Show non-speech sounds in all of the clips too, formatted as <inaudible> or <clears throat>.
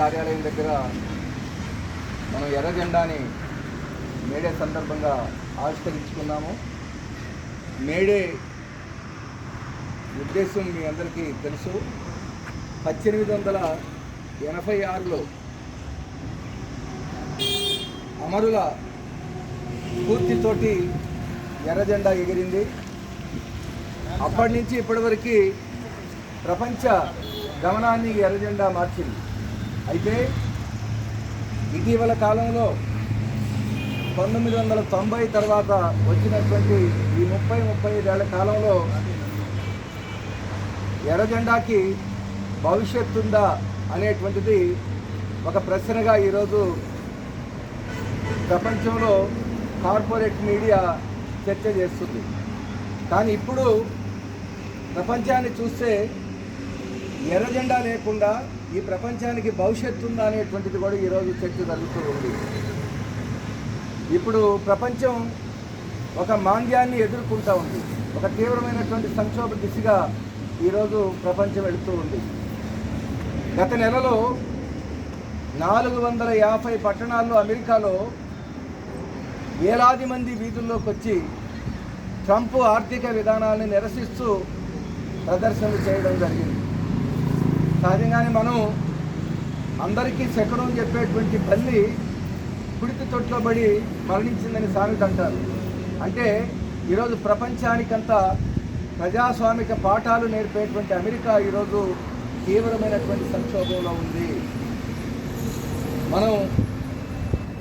కార్యాలయం దగ్గర మనం ఎర్ర జెండాని మేడే సందర్భంగా ఆవిష్కరించుకున్నాము. మేడే ఉద్దేశం మీ అందరికీ తెలుసు. పద్దెనిమిది వందల ఎనభై ఆరులో అమరుల పూర్తితోటి ఎర్ర జెండా ఎగిరింది. అప్పటి నుంచి ఇప్పటివరకు ప్రపంచ గమనాన్ని ఎర్ర జెండా మార్చింది. అయితే ఇటీవల కాలంలో పంతొమ్మిది వందల తొంభై తర్వాత వచ్చినటువంటి ఈ ముప్పై ముప్పై ఐదేళ్ళ కాలంలో ఎర్రజెండాకి భవిష్యత్తు ఉందా అనేటువంటిది ఒక ప్రశ్నగా ఈరోజు ప్రపంచంలో కార్పొరేట్ మీడియా చర్చ చేస్తుంది. కానీ ఇప్పుడు ప్రపంచాన్ని చూస్తే ఎర్ర జెండా లేకుండా ఈ ప్రపంచానికి భవిష్యత్తు ఉందా అనేటువంటిది కూడా ఈరోజు చర్చ జరుగుతూ ఉంది. ఇప్పుడు ప్రపంచం ఒక మాంద్యాన్ని ఎదుర్కొంటూ ఉంది. ఒక తీవ్రమైనటువంటి సంక్షోభ దిశగా ఈరోజు ప్రపంచం వెళుతూ ఉంది. గత నెలలో నాలుగు వందల యాభై పట్టణాల్లో అమెరికాలో వేలాది మంది వీధుల్లోకి వచ్చి ట్రంప్ ఆర్థిక విధానాన్ని నిరసిస్తూ ప్రదర్శనలు చేయడం జరిగింది. సహజంగానే మనం అందరికీ శకరం చెప్పేటువంటి తల్లి కుడితి తొట్లో పడి మరణించిందని సామెత అంటారు. అంటే ఈరోజు ప్రపంచానికంతా ప్రజాస్వామిక పాఠాలు నేర్పేటువంటి అమెరికా ఈరోజు తీవ్రమైనటువంటి సంక్షోభంలో ఉంది. మనం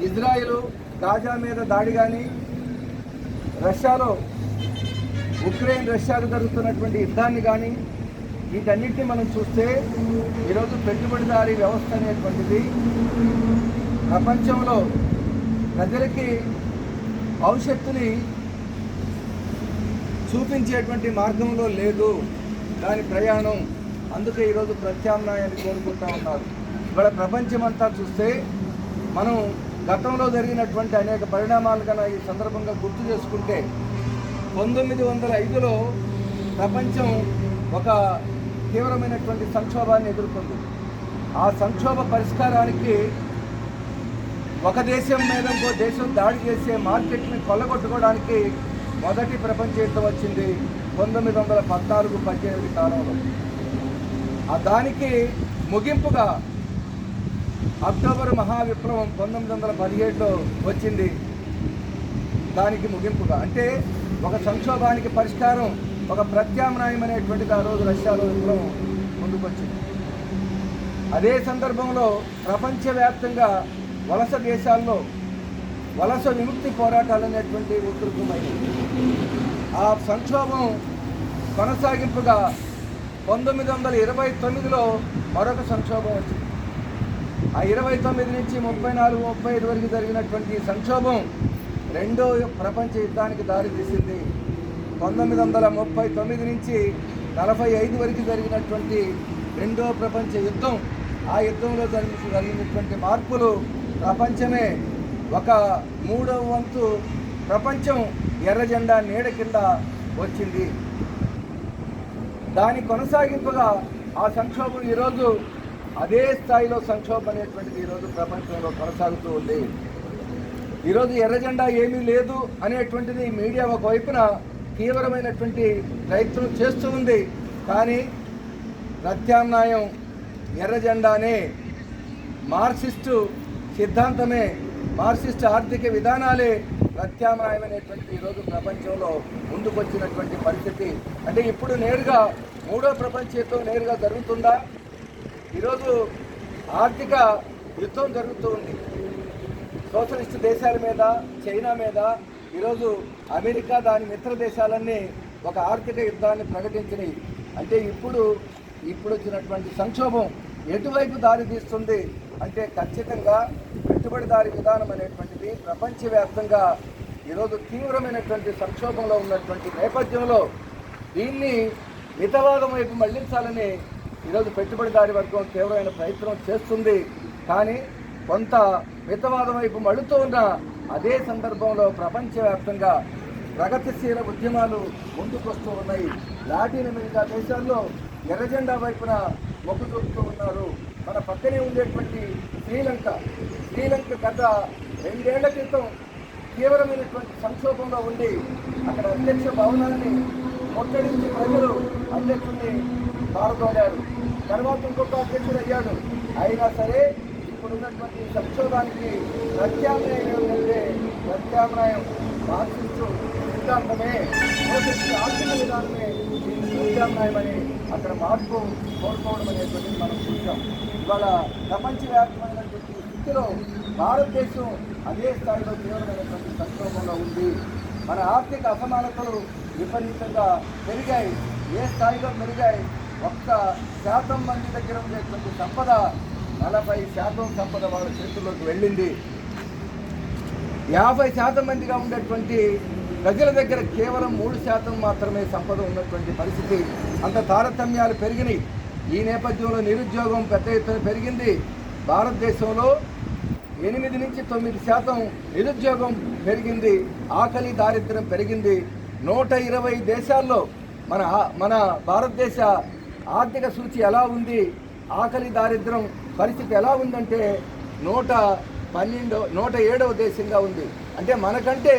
ఇజ్రాయిల్ గాజా మీద దాడి కానీ రష్యాలో ఉక్రెయిన్ రష్యాకు జరుగుతున్నటువంటి యుద్ధాన్ని కానీ వీటన్నిటిని మనం చూస్తే ఈరోజు పెట్టుబడిదారీ వ్యవస్థ అనేటువంటిది ప్రపంచంలో ప్రజలకి భవిష్యత్తుని చూపించేటువంటి మార్గంలో లేదు దాని ప్రయాణం. అందుకే ఈరోజు ప్రత్యామ్నాయాన్ని కోరుకుంటా ఉన్నారు. ఇవాళ ప్రపంచమంతా చూస్తే మనం గతంలో జరిగినటువంటి అనేక పరిణామాలు కన్నా ఈ సందర్భంగా గుర్తు చేసుకుంటే పంతొమ్మిది వందల ఐదులో ప్రపంచం ఒక తీవ్రమైనటువంటి సంక్షోభాన్ని ఎదుర్కొంది. ఆ సంక్షోభ పరిష్కారానికి ఒక దేశం మీద ఇంకో దేశం దాడి చేసే మార్కెట్ని కొల్లగొట్టుకోవడానికి మొదటి ప్రపంచ యుద్ధం వచ్చింది పంతొమ్మిది వందల పద్నాలుగు పద్దెనిమిది కాలంలో. ఆ దానికి ముగింపుగా అక్టోబర్ మహావిప్లవం పంతొమ్మిది వందల పదిహేడులో వచ్చింది. దానికి ముగింపుగా. అంటే ఒక సంక్షోభానికి పరిష్కారం ఒక ప్రత్యామ్నాయం అనేటువంటిది ఆ రోజు రష్యాలో విప్లవం ముందుకొచ్చింది. అదే సందర్భంలో ప్రపంచవ్యాప్తంగా వలస దేశాల్లో వలస విముక్తి పోరాటాలు అనేటువంటి ఉధృతమైనవి ఆ సంక్షోభం కొనసాగింపుగా పంతొమ్మిది వందల ఇరవై తొమ్మిదిలో మరొక సంక్షోభం వచ్చింది. ఆ ఇరవై తొమ్మిది నుంచి ముప్పై నాలుగు ముప్పై ఐదు వరకు జరిగినటువంటి సంక్షోభం రెండో ప్రపంచ యుద్ధానికి దారితీసింది పంతొమ్మిది వందల ముప్పై తొమ్మిది నుంచి నలభై ఐదు వరకు జరిగినటువంటి రెండో ప్రపంచ యుద్ధం ఆ యుద్ధంలో జరిగి జరిగినటువంటి మార్పులు ప్రపంచమే ఒక మూడవ వంతు ప్రపంచం ఎర్రజెండా నీడ కింద వచ్చింది. దాని కొనసాగింపుగా ఆ సంక్షోభం ఈరోజు అదే స్థాయిలో సంక్షోభం అనేటువంటిది ఈరోజు ప్రపంచంలో కొనసాగుతూ ఉంది. ఈరోజు ఎర్రజెండా ఏమీ లేదు అనేటువంటిది మీడియా ఒకవైపున తీవ్రమైనటువంటి ప్రయత్నం చేస్తూ ఉంది. కానీ ప్రత్యామ్నాయం ఎర్రజెండానే మార్క్సిస్టు సిద్ధాంతమే మార్క్సిస్ట్ ఆర్థిక విధానాలే ప్రత్యామ్నాయమైనటువంటి ఈరోజు ప్రపంచంలో ముందుకొచ్చినటువంటి పరిస్థితి. అంటే ఇప్పుడు నేరుగా మూడో ప్రపంచ యుద్ధం నేరుగా జరుగుతుందా? ఈరోజు ఆర్థిక యుద్ధం జరుగుతూ ఉంది. సోషలిస్ట్ దేశాల మీద చైనా మీద ఈరోజు అమెరికా దాని మిత్ర దేశాలన్నీ ఒక ఆర్థిక యుద్ధాన్ని ప్రకటించినాయి. అంటే ఇప్పుడు ఇప్పుడు వచ్చినటువంటి సంక్షోభం ఎటువైపు దారి తీస్తుంది అంటే ఖచ్చితంగా పెట్టుబడిదారి విధానం అనేటువంటిది ప్రపంచవ్యాప్తంగా ఈరోజు తీవ్రమైనటువంటి సంక్షోభంలో ఉన్నటువంటి నేపథ్యంలో దీన్ని మితవాదం వైపు మళ్ళించాలని ఈరోజు పెట్టుబడిదారి వర్గం తీవ్రమైన ప్రయత్నం చేస్తుంది. కానీ కొంత మితవాదం వైపు మళ్ళుతూ ఉన్న అదే సందర్భంలో ప్రపంచవ్యాప్తంగా ప్రగతిశీల ఉద్యమాలు ముందుకొస్తూ ఉన్నాయి. లాటిన్ అమెరికా దేశాల్లో ఎర్రజెండా వైపున మొగ్గు చూపుతూ ఉన్నారు. మన పక్కనే ఉండేటువంటి శ్రీలంక. శ్రీలంక గత రెండేళ్ళ క్రితం తీవ్రమైనటువంటి సంక్షోభంలో ఉండి అక్కడ అధ్యక్ష భవనాన్ని ముట్టడించి ప్రజలు అధ్యక్షుడిని పారదోడారు తర్వాత ఇంకొక అధ్యక్షుడు అయ్యాడు అయినా సరే ఉన్నటువంటి సంక్షోభానికి ప్రత్యామ్నాయం ఏమిటంటే ప్రత్యామ్నాయం మార్క్సిస్టు సిద్ధాంతమే ఆర్థిక విధానమే ప్రత్యామ్నాయమని అక్కడ మార్పు కోరుకోవడం అనేటువంటిది మనం చూసాం ఇవాళ ప్రపంచవ్యాప్తమైనటువంటి స్థితిలో భారతదేశం అదే స్థాయిలో తీవ్రమైనటువంటి సంక్షోభంలో ఉంది. మన ఆర్థిక అసమానతలు విపరీతంగా పెరిగాయి. ఏ స్థాయిలో పెరిగాయి? ఒక్క శాతం మంది దగ్గర ఉండేటువంటి సంపద నలభై శాతం సంపద వాళ్ళ చేతుల్లోకి వెళ్ళింది. యాభై శాతం మందిగా ఉండేటువంటి ప్రజల దగ్గర కేవలం మూడు శాతం మాత్రమే సంపద ఉన్నటువంటి పరిస్థితి. అంత తారతమ్యాలు పెరిగినాయి. ఈ నేపథ్యంలో నిరుద్యోగం పెద్ద ఎత్తున పెరిగింది. భారతదేశంలో ఎనిమిది నుంచి తొమ్మిది శాతం నిరుద్యోగం పెరిగింది. ఆకలి దారిద్ర్యం పెరిగింది. నూట ఇరవై దేశాల్లో మన మన భారతదేశ ఆర్థిక సూచి ఎలా ఉంది? ఆకలి దారిద్ర్యం పరిస్థితి ఎలా ఉందంటే నూట పన్నెండో నూట ఏడవ దేశంగా ఉంది. అంటే మనకంటే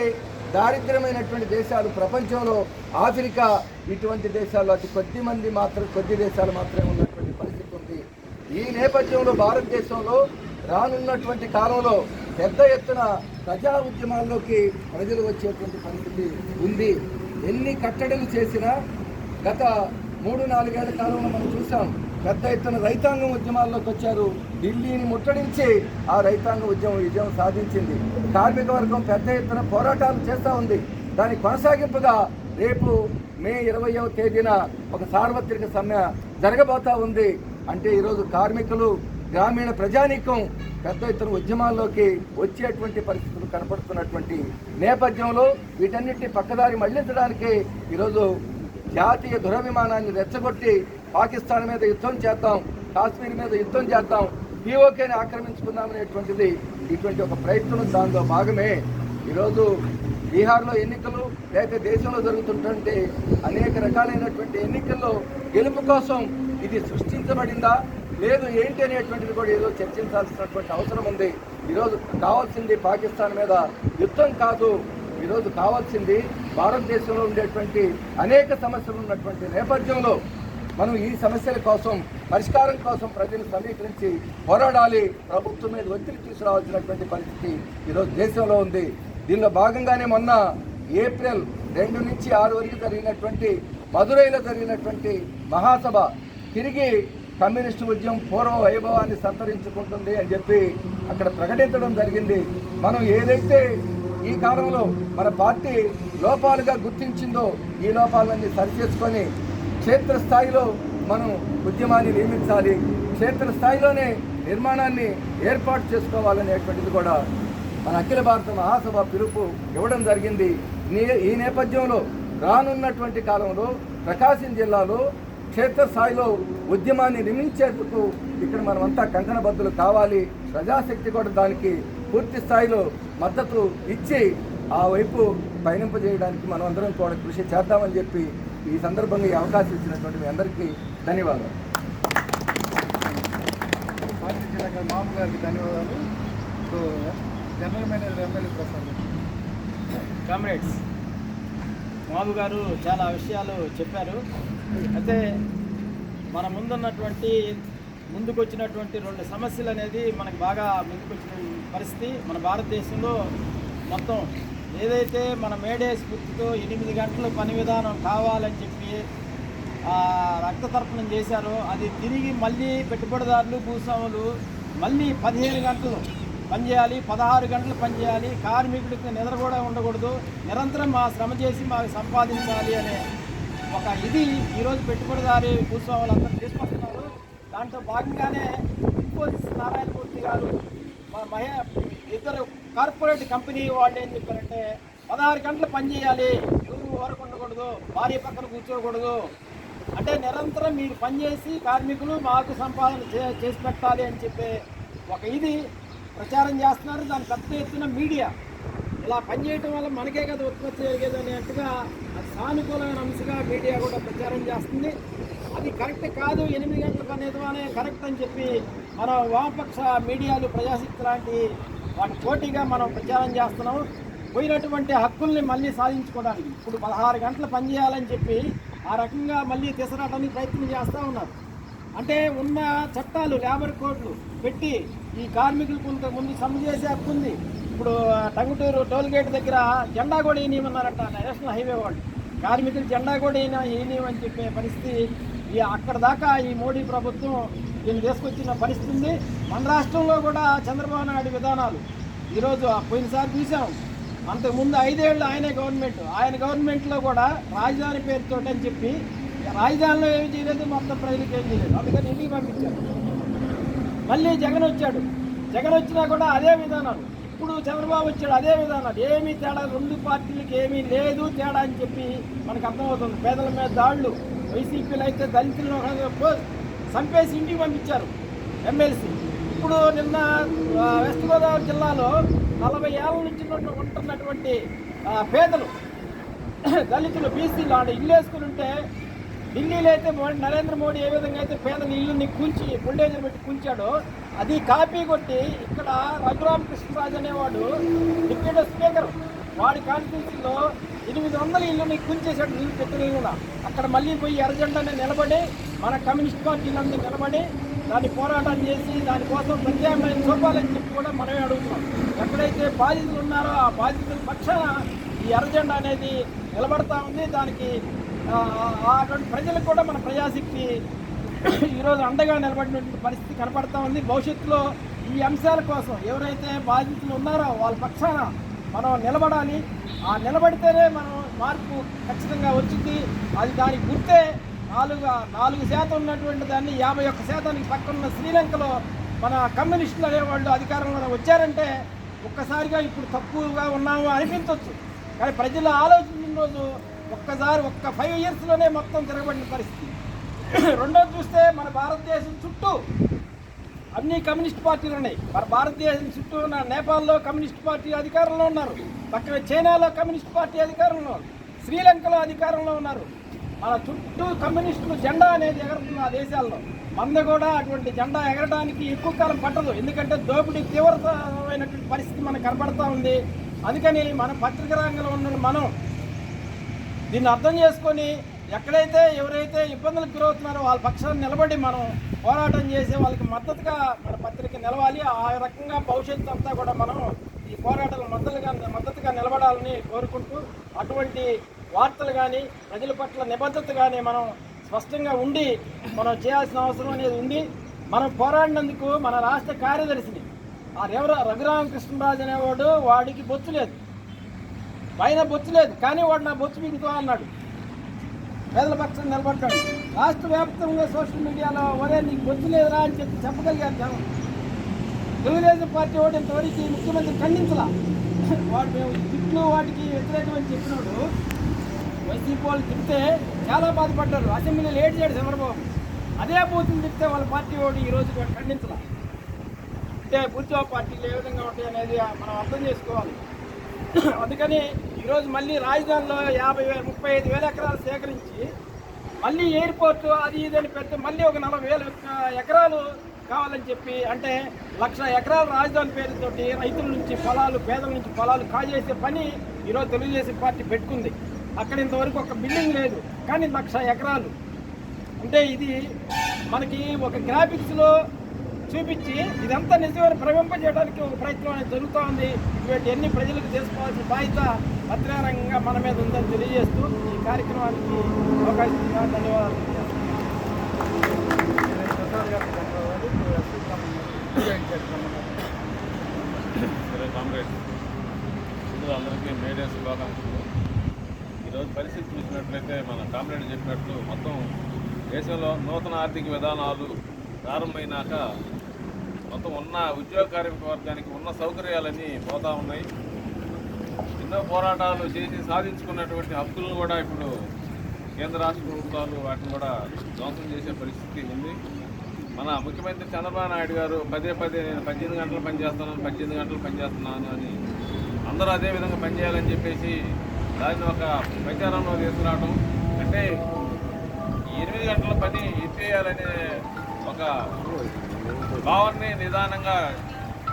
దారిద్ర్యమైనటువంటి దేశాలు ప్రపంచంలో ఆఫ్రికా ఇటువంటి దేశాల్లో అతి కొద్ది మంది మాత్రం కొద్ది దేశాలు మాత్రమే ఉన్నటువంటి పరిస్థితి ఉంది. ఈ నేపథ్యంలో భారతదేశంలో రానున్నటువంటి కాలంలో పెద్ద ఎత్తున ప్రజా ఉద్యమాల్లోకి ప్రజలు వచ్చేటువంటి పరిస్థితి ఉంది. ఎన్ని కట్టడలు చేసినా గత మూడు నాలుగేళ్ళ కాలంలో మనం చూసాం పెద్ద ఎత్తున రైతాంగం ఉద్యమాల్లోకి వచ్చారు. ఢిల్లీని ముట్టడించి ఆ రైతాంగ ఉద్యమం విజయం సాధించింది. కార్మిక వర్గం పెద్ద ఎత్తున పోరాటాలు చేస్తూ ఉంది. దాని కొనసాగింపుగా రేపు మే ఇరవయవ తేదీన ఒక సార్వత్రిక సమ్మె జరగబోతా ఉంది. అంటే ఈరోజు కార్మికులు గ్రామీణ ప్రజానీకం పెద్ద ఎత్తున ఉద్యమాల్లోకి వచ్చేటువంటి పరిస్థితులు కనపడుతున్నటువంటి నేపథ్యంలో వీటన్నిటిని పక్కదారి మళ్ళించడానికి ఈరోజు జాతీయ దురభిమానాన్ని రెచ్చగొట్టి పాకిస్తాన్ మీద యుద్ధం చేద్దాం కాశ్మీర్ మీద యుద్ధం చేద్దాం పీఓకేని ఆక్రమించుకుందాం అనేటువంటిది ఇటువంటి ఒక ప్రయత్నం దానిలో భాగమే. ఈరోజు బీహార్లో ఎన్నికలు లేక దేశంలో జరుగుతుంటే అనేక రకాలైనటువంటి ఎన్నికల్లో గెలుపు కోసం ఇది సృష్టించబడిందా లేదు ఏంటి అనేటువంటిది కూడా ఏదో చర్చించాల్సినటువంటి అవసరం ఉంది. ఈరోజు కావాల్సింది పాకిస్తాన్ మీద యుద్ధం కాదు ఈరోజు కావాల్సింది భారతదేశంలో ఉండేటువంటి అనేక సమస్యలు ఉన్నటువంటి నేపథ్యంలో మనం ఈ సమస్యల కోసం పరిష్కారం కోసం ప్రజలు సమీకరించి పోరాడాలి. ప్రభుత్వం మీద ఒత్తిడి తీసుకురావాల్సినటువంటి పరిస్థితి ఈరోజు దేశంలో ఉంది. దీనిలో భాగంగానే మొన్న ఏప్రిల్ రెండు నుంచి ఆరు వరకు జరిగినటువంటి మదురైలో జరిగినటువంటి మహాసభ తిరిగి కమ్యూనిస్టు ఉద్యమం పూర్వ వైభవాన్ని సంతరించుకుంటుంది అని చెప్పి అక్కడ ప్రకటించడం జరిగింది. మనం ఏదైతే ఈ కాలంలో మన పార్టీ లోపాలుగా గుర్తించిందో ఈ లోపాలన్నీ సరిచేసుకొని క్షేత్రస్థాయిలో మనం ఉద్యమాన్ని నియమించాలి క్షేత్రస్థాయిలోనే నిర్మాణాన్ని ఏర్పాటు చేసుకోవాలనేటువంటిది కూడా మన అఖిల భారత మహాసభ పిలుపు ఇవ్వడం జరిగింది. నీ- ఈ నేపథ్యంలో రానున్నటువంటి కాలంలో ప్రకాశం జిల్లాలో క్షేత్రస్థాయిలో ఉద్యమాన్ని నిర్మించేందుకు ఇక్కడ మనమంతా కంకణబద్ధులు కావాలి. ప్రజాశక్తి కూడా దానికి పూర్తి స్థాయిలో మద్దతు ఇచ్చి ఆ వైపు పయనింపజేయడానికి మనం అందరం కూడా కృషి చేద్దామని చెప్పి ఈ సందర్భంగా ఈ అవకాశం ఇచ్చినటువంటి మీ అందరికీ ధన్యవాదాలు. పార్టీ జిల్లా మామూలు గారికి ధన్యవాదాలు. ఇప్పుడు general manager MLA Prasad comrades Babu గారు చాలా విషయాలు చెప్పారు. అయితే మన ముందున్నటువంటి ముందుకు వచ్చినటువంటి రెండు సమస్యలు అనేది మనకు బాగా ముందుకు వచ్చిన పరిస్థితి మన భారతదేశంలో మొత్తం ఏదైతే మన మేడే స్ఫూర్తితో ఎనిమిది గంటలు పని విధానం కావాలని చెప్పి రక్త తర్పణం చేశారో అది తిరిగి మళ్ళీ పెట్టుబడిదారులు భూస్వాములు మళ్ళీ పదిహేను గంటలు పనిచేయాలి పదహారు గంటలు పనిచేయాలి కార్మికుడికి నిద్ర కూడా ఉండకూడదు నిరంతరం మా శ్రమ చేసి మాకు సంపాదించాలి అనే ఒక ఇది ఈరోజు పెట్టుబడిదారి భూస్వాములు అందరూ తీసుకొస్తున్నారు. దాంట్లో భాగంగానే ఇన్ఫోసిస్ నారాయణమూర్తి గారు మా మహే ఇద్దరు కార్పొరేట్ కంపెనీ వాళ్ళు ఏం చెప్పారంటే పదహారు గంటలు పనిచేయాలి ఎవరు వరకు ఉండకూడదు భార్య పక్కన కూర్చోకూడదు. అంటే నిరంతరం మీరు పనిచేసి కార్మికులు మాకు సంపాదన చే- చేసి పెట్టాలి అని చెప్పి ఒక ఇది ప్రచారం చేస్తున్నారు. దాని పెద్ద ఎత్తున మీడియా. ఇలా పనిచేయటం వల్ల మనకే కదా ఉత్పత్తి జరిగేది అనేట్టుగా అది సానుకూలమైన అంశగా మీడియా కూడా ప్రచారం చేస్తుంది. అది కరెక్ట్ కాదు ఎనిమిది గంటల పని అనే కరెక్ట్ అని చెప్పి మన వామపక్ష మీడియాలు ప్రజాశక్తి లాంటి వాటి పోటీగా మనం ప్రచారం చేస్తున్నాం పోయినటువంటి హక్కుల్ని మళ్ళీ సాధించుకోవడానికి ఇప్పుడు పదహారు గంటలు పనిచేయాలని చెప్పి ఆ రకంగా మళ్ళీ తీసుకురావడానికి ప్రయత్నం చేస్తూ ఉన్నారు. అంటే ఉన్న చట్టాలు లేబర్ కోడ్లు పెట్టి ఈ కార్మికులకు కొంత ముందు సమ్మె చేసే హక్కు ఉంది. ఇప్పుడు టంగుటూరు టోల్గేట్ దగ్గర జెండా కూడా వేయనియమన్నారట నేషనల్ హైవే వాళ్ళు. కార్మికులు జెండా కూడా ఈయన వేయనియమని చెప్పే పరిస్థితి ఈ అక్కడ దాకా ఈ మోడీ ప్రభుత్వం దీన్ని తీసుకొచ్చిన పరిస్థితి ఉంది. మన రాష్ట్రంలో కూడా చంద్రబాబు నాయుడు విధానాలు ఈరోజు పోయినసారి చూసాం. అంతకుముందు ఐదేళ్ళు ఆయనే గవర్నమెంట్. ఆయన గవర్నమెంట్లో కూడా రాజధాని పేరుతో అని చెప్పి రాజధానిలో ఏమి చేయలేదు మొత్తం ప్రజలకు ఏం చేయలేదు. అందుకని ఇంటికి పంపించారు. మళ్ళీ జగన్ వచ్చాడు. జగన్ వచ్చినా కూడా అదే విధానాలు. ఇప్పుడు చంద్రబాబు వచ్చాడు అదే విధానాలు. ఏమీ తేడా రెండు పార్టీలకు ఏమీ లేదు తేడా అని చెప్పి మనకు అర్థమవుతుంది. పేదల మీద దాడులు. వైసీపీలు అయితే దళితులను చంపేసి ఇంటికి పంపించారు ఎమ్మెల్సీ. ఇప్పుడు నిన్న వెస్ట్ గోదావరి జిల్లాలో నలభై ఏళ్ళ నుంచి ఉంటున్నటువంటి పేదలు దళితులు బీసీలు ఆడ ఇల్లు వేసుకుని ఉంటే ఢిల్లీలో అయితే నరేంద్ర మోడీ ఏ విధంగా అయితే పేదల ఇల్లుని కూల్చి బుల్డేజర్ పెట్టి కూల్చాడో అది కాపీ కొట్టి ఇక్కడ రఘురామ కృష్ణరాజు అనేవాడు డిప్యూటీ స్పీకర్. వాడి కాన్స్టిట్యూన్సీలో ఎనిమిది వందల ఇల్లుని కుంచేశాడు ఇల్లు పెట్టిన ఇల్లున అక్కడ మళ్ళీ పోయి ఎర్రజెండాని నిలబడి మన కమ్యూనిస్ట్ పార్టీ నందు నిలబడి దాన్ని పోరాటం చేసి దానికోసం ప్రత్యామ్నాయం చూపాలని చెప్పి కూడా మనమే అడుగుతున్నాం. ఎక్కడైతే బాధితులు ఉన్నారో ఆ బాధితుల పక్షాన ఈ ఎర్రజెండా అనేది నిలబడతా ఉంది. దానికి ఆ, అటువంటి ప్రజలకు కూడా మన ప్రజాశక్తి ఈరోజు అండగా నిలబడినటువంటి పరిస్థితి కనపడతా ఉంది. భవిష్యత్తులో ఈ అంశాల కోసం ఎవరైతే బాధితులు ఉన్నారో వాళ్ళ పక్షాన మనం నిలబడాలి. ఆ నిలబడితేనే మనం మార్పు ఖచ్చితంగా వచ్చింది అది దానికి గుర్తే నాలుగు నాలుగు శాతం ఉన్నటువంటి దాన్ని యాభై ఒక్క శాతానికి పక్కనున్న శ్రీలంకలో మన కమ్యూనిస్టులు అనేవాళ్ళు అధికారంలో వచ్చారంటే ఒక్కసారిగా ఇప్పుడు తక్కువగా ఉన్నాము అనిపించవచ్చు కానీ ప్రజల ఆలోచించిన రోజు ఒక్కసారి ఒక్క ఫైవ్ ఇయర్స్లోనే మొత్తం తిరగబడిన పరిస్థితి. <clears throat> రెండోది చూస్తే మన భారతదేశం చుట్టూ అన్ని కమ్యూనిస్ట్ పార్టీలు ఉన్నాయి. మన భారతదేశం చుట్టూ ఉన్న నేపాల్లో కమ్యూనిస్ట్ పార్టీ అధికారంలో ఉన్నారు. పక్కన చైనాలో కమ్యూనిస్ట్ పార్టీ అధికారంలో ఉన్నారు. శ్రీలంకలో అధికారంలో ఉన్నారు. మన చుట్టూ కమ్యూనిస్టులు జెండా అనేది ఎగరుతుంది ఆ దేశాల్లో. మంద కూడా అటువంటి జెండా ఎగరడానికి ఎక్కువ కాలం పట్టదు. ఎందుకంటే దోపిడీ తీవ్రతమైనటువంటి పరిస్థితి మనకు కనపడతా ఉంది. అందుకని మన పత్రిక రంగంలో ఉన్న మనం దీన్ని అర్థం చేసుకొని ఎక్కడైతే ఎవరైతే ఇబ్బందులకు గురవుతున్నారో వాళ్ళ పక్షాన్ని నిలబడి మనం పోరాటం చేసి వాళ్ళకి మద్దతుగా మన పత్రిక నిలవాలి. ఆ రకంగా భవిష్యత్తు అంతా కూడా మనం ఈ పోరాటాలు మద్దతుగా మద్దతుగా నిలబడాలని కోరుకుంటూ అటువంటి వార్తలు కానీ ప్రజల పట్ల నిబద్ధత కానీ మనం స్పష్టంగా ఉండి మనం చేయాల్సిన అవసరం అనేది ఉంది. మనం పోరాడినందుకు మన రాష్ట్ర కార్యదర్శిని ఆ రేవర రఘురామకృష్ణరాజు అనేవాడు వాడికి బొత్తు లేదు. పైన బొత్తు లేదు. కానీ వాడు నా బొత్తు మిగుతా అన్నాడు. పేదల నిలబడ్డాడు. రాష్ట్ర వ్యాప్తంగా సోషల్ మీడియాలో ఒరే నీకు బొత్తు లేదురా అని చెప్పి చెప్పగలిగారు జనం. తెలుగుదేశం పార్టీ వాడు ఇంతవరకు ముఖ్యమంత్రి ఖండించలా. వాడు మేము తిట్టిన వాటికి వ్యతిరేకమని చెప్పినాడు. వైసీపీ వాళ్ళు తిప్పితే చాలా బాధపడ్డారు. అసెంబ్లీలో లేట్ చేయడు చంద్రబాబు. అదే బూతులు తిప్పితే వాళ్ళ పార్టీ వాడు ఈ రోజు ఖండించలా. అంటే బూర్జా పార్టీలు ఏ విధంగా ఉంటాయి అనేది మనం అర్థం చేసుకోవాలి. అందుకని ఈరోజు మళ్ళీ రాజధానిలో యాభై వేల ముప్పై ఐదు వేల ఎకరాలు సేకరించి మళ్ళీ ఎయిర్పోర్ట్ అది ఇది అని పెడితే మళ్ళీ ఒక నలభై వేల ఎకరాలు కావాలని చెప్పి అంటే లక్ష ఎకరాల రాజధాని పేరుతోటి రైతుల నుంచి పొలాలు పేదల నుంచి పొలాలు కాజేసే పని ఈరోజు తెలుగుదేశం పార్టీ పెట్టుకుంది. అక్కడ ఇంతవరకు ఒక బిల్డింగ్ లేదు కానీ లక్ష ఎకరాలు. అంటే ఇది మనకి ఒక గ్రాఫిక్స్లో చూపించి ఇదంతా నిజమైన ప్రవింపజేయడానికి ఒక ప్రయత్నం అనేది జరుగుతూ ఉంది ఇటువంటి ప్రజలకు చేసుకోవాల్సిన బాధ్యత పత్రికారంగా మన మీద ఉందని తెలియజేస్తూ ఈ కార్యక్రమానికి అవకాశం ఇచ్చిన ధన్యవాదాలు. కామ్రేడ్. ముందు అందరికీ మేడే శుభాకాంక్షలు. ఈరోజు పరిస్థితి చూసినట్లయితే మన కామ్రేడ్ చెప్పినట్లు మొత్తం దేశంలో నూతన ఆర్థిక విధానాలు ప్రారంభమైనాక మొత్తం ఉన్న ఉద్యోగ కార్మిక వర్గానికి ఉన్న సౌకర్యాలన్నీ పోతా ఉన్నాయి. ఎన్నో పోరాటాలు చేసి సాధించుకున్నటువంటి హక్కులను కూడా ఇప్పుడు కేంద్ర రాష్ట్ర ప్రభుత్వాలు వాటిని కూడా ధ్వంసం చేసే పరిస్థితి ఉంది. మన ముఖ్యమంత్రి చంద్రబాబు నాయుడు గారు పదే పదే నేను పద్దెనిమిది గంటలు పనిచేస్తున్నాను పద్దెనిమిది గంటలు పనిచేస్తున్నాను అని అందరూ అదే విధంగా పనిచేయాలని చెప్పేసి దాన్ని ఒక ప్రచారంలో తీసుకురావడం అంటే ఎనిమిది గంటల పని ఎత్తేయాలనే ఒక భావాన్ని నిదానంగా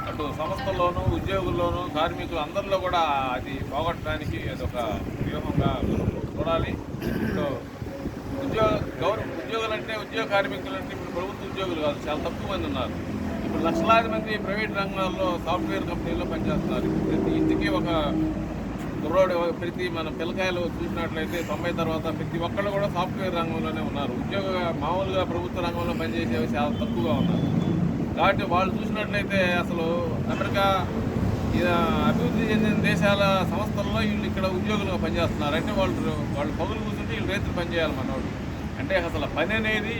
అటు సంస్థల్లోనూ ఉద్యోగుల్లోనూ కార్మికులు అందరిలో కూడా అది పోగొట్టడానికి అదొక వ్యూహంగా చూడాలి. ఇప్పుడు ఉద్యోగ గౌరవ ఉద్యోగులంటే ఉద్యోగ కార్మికులు అంటే ఇప్పుడు ప్రభుత్వ ఉద్యోగులు కాదు చాలా తక్కువ మంది ఉన్నారు. ఇప్పుడు లక్షలాది మంది ప్రైవేట్ రంగాల్లో సాఫ్ట్వేర్ కంపెనీల్లో పనిచేస్తున్నారు. ప్రతి ఇంటికి ఒక కుర్రోడు ప్రతి మన పిల్లకాయలు చూసినట్లయితే తొంభై తర్వాత ప్రతి ఒక్కళ్ళు కూడా సాఫ్ట్వేర్ రంగంలోనే ఉన్నారు. ఉద్యోగ మామూలుగా ప్రభుత్వ రంగంలో పనిచేసేవి చాలా తక్కువగా ఉన్నారు. కాబట్టి వాళ్ళు చూసినట్లయితే అసలు అమెరికా అభివృద్ధి చెందిన దేశాల సంస్థల్లో వీళ్ళు ఇక్కడ ఉద్యోగులుగా పనిచేస్తున్నారు. అంటే వాళ్ళు వాళ్ళు పగులు కూర్చుంటే వీళ్ళు రైతులు పనిచేయాలి మనవాడు అంటే అసలు పని అనేది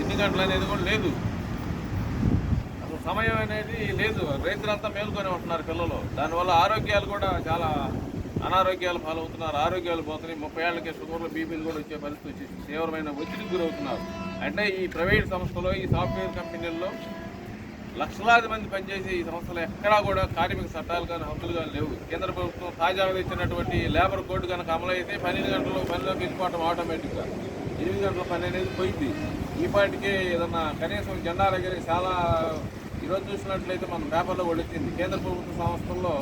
ఎన్ని గంటలు అనేది కూడా లేదు. అసలు సమయం అనేది లేదు. రైతులంతా మేలుకొని ఉంటున్నారు పిల్లలు. దానివల్ల ఆరోగ్యాలు కూడా చాలా అనారోగ్యాలు పాలవుతున్నారు. ఆరోగ్యాలు పోతున్నాయి. ముప్పై ఏళ్ళకి షుగర్లు బీపీలు కూడా వచ్చే పరిస్థితి వచ్చేసి తీవ్రమైన ఒత్తిడికి గురవుతున్నారు. అంటే ఈ ప్రైవేట్ సంస్థలో ఈ సాఫ్ట్వేర్ కంపెనీల్లో లక్షలాది మంది పనిచేసే ఈ సంస్థలు ఎక్కడా కూడా కార్మిక చట్టాలు కానీ హక్కులు కానీ లేవు. కేంద్ర ప్రభుత్వం తాజాగా తెచ్చినటువంటి లేబర్ కోడ్ కనుక అమలైతే పన్నెండు గంటలు పనిలోకి వెళ్ళిపోవటం ఆటోమేటిక్గా ఎనిమిది గంటల పని అనేది పోయింది. ఈ పాటికే ఏదన్నా కనీసం జెండా దగ్గర చాలా ఈరోజు చూసినట్లయితే మనం పేపర్లో కూడా వచ్చింది. కేంద్ర ప్రభుత్వ సంస్థల్లో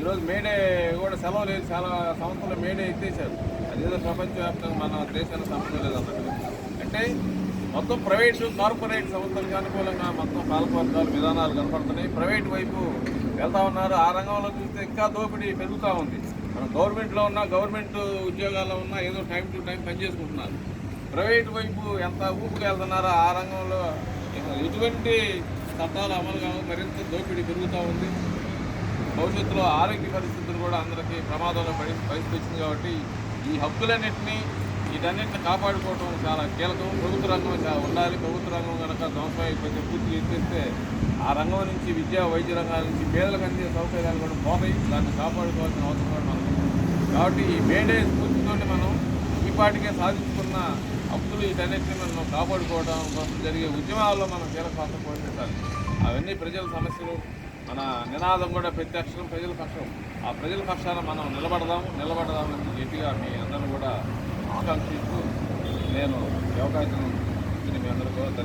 ఈరోజు మేడే కూడా సెలవు లేదు. చాలా సంస్థలు మేడే ఎత్తేసారు అదేదో ప్రపంచవ్యాప్తంగా మన దేశానికి సంబంధం లేదు ఏంటంటే అంటే మొత్తం ప్రైవేటు కార్పొరేట్ సంస్థలకు అనుకూలంగా మొత్తం పాలకవర్గాలు విధానాలు కనపడుతున్నాయి. ప్రైవేట్ వైపు వెళ్తా ఉన్నారు. ఆ రంగంలో చూస్తే ఇంకా దోపిడీ పెరుగుతూ ఉంది. మనం గవర్నమెంట్లో ఉన్నా గవర్నమెంట్ ఉద్యోగాల్లో ఉన్నా ఏదో టైం టు టైం పనిచేసుకుంటున్నారు ప్రైవేట్ వైపు ఎంత ఊపుకు వెళ్తున్నారో ఆ రంగంలో ఎటువంటి చట్టాలు అమలు కావు. మరింత దోపిడీ పెరుగుతూ ఉంది. భవిష్యత్తులో ఆరోగ్య పరిస్థితులు కూడా అందరికీ ప్రమాదంలో పడి పరిస్థితి వచ్చింది కాబట్టి ఈ హక్కులన్నింటినీ ఇదన్నింటిని కాపాడుకోవడం చాలా కీలకం. ప్రభుత్వ రంగం ఉండాలి. ప్రభుత్వ రంగం కనుక ధ్వంసం అయిపోతే పూర్తి ఎత్తేస్తే ఆ రంగం నుంచి విద్యా వైద్య రంగాల నుంచి పేదలకు అందే సౌకర్యాలు కూడా పోతాయి. దాన్ని కాపాడుకోవాల్సిన అవసరం కూడా మనకు ఉంది. కాబట్టి ఈ మేడే స్ఫూర్తితోటి మనం ఈ పాటికే సాధించుకున్న హక్కులు వీటన్నిటిని మనం కాపాడుకోవడం కోసం జరిగే ఉద్యమాల్లో మనం కీలక పాత్ర పోషించాలి. అవన్నీ ప్రజల సమస్యలు. మన నినాదం కూడా ప్రతి అక్షరం ప్రజల పక్షం. ఆ ప్రజల పక్షాన మనం నిలబడదాం నిలబడదామని గట్టిగా మీ అందరూ కూడా ఆకాంక్షిస్తూ నేను ఈ అవకాశం ఇచ్చిన మీ అందరూ కూడా